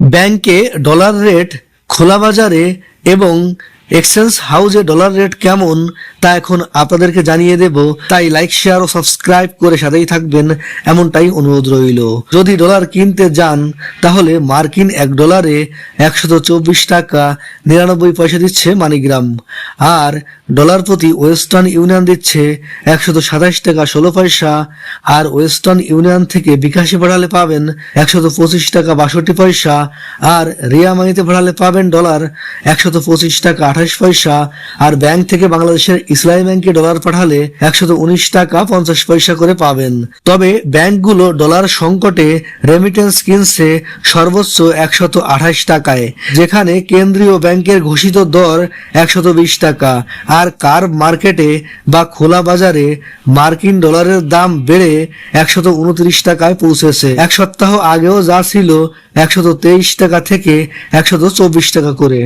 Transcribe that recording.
ব্যাংকে dollar rate খোলা বাজারে এবং এক্সচেঞ্জ হাউজে ডলার রেট কেমন তা এখন আপনাদেরকে জানিয়ে দেব। তাই লাইক, শেয়ার ও সাবস্ক্রাইব করে সাথেই থাকবেন। এমনটাই অনুরোধ রইল। যদি ডলার কিনতে যান, তাহলে মার্কিন এক ডলারে একশত চব্বিশ টাকা নিরানব্বই পয়সা দিচ্ছে মানিগ্রাম। আর ডলার প্রতি ওয়েস্টার্ন ইউনিয়ন দিচ্ছে একশত সাতাশ টাকা ষোলো পয়সা, আর ওয়েস্টার্ন ইউনিয়ন থেকে বিকাশে পাঠালে পাবেন একশত পঁচিশ টাকা বাষট্টি পয়সা, আর রিয়া মানিতে পাঠালে পাবেন ডলার একশত পঁচিশ টাকা আঠাশ পয়সা, আর ব্যাংক থেকে বাংলাদেশের ইসলামী ব্যাংকে ডলার পাঠালে একশত উনিশ টাকা পঞ্চাশ পয়সা করে পাবেন। তবে ব্যাংকগুলো ডলার সংকটে রেমিটেন্স কিনছে সর্বোচ্চ একশত আঠাশ টাকায়, যেখানে কেন্দ্রীয় ব্যাংকের ঘোষিত দর একশত বিশ টাকা আর কার মার্কেটে বা খোলা বাজারে মার্কিন ডলারের দাম বেড়ে একশত উনত্রিশ টাকায় পৌঁছেছে। এক সপ্তাহ আগেও যা ছিল একশত তেইশ টাকা থেকে একশত চব্বিশ টাকা করে।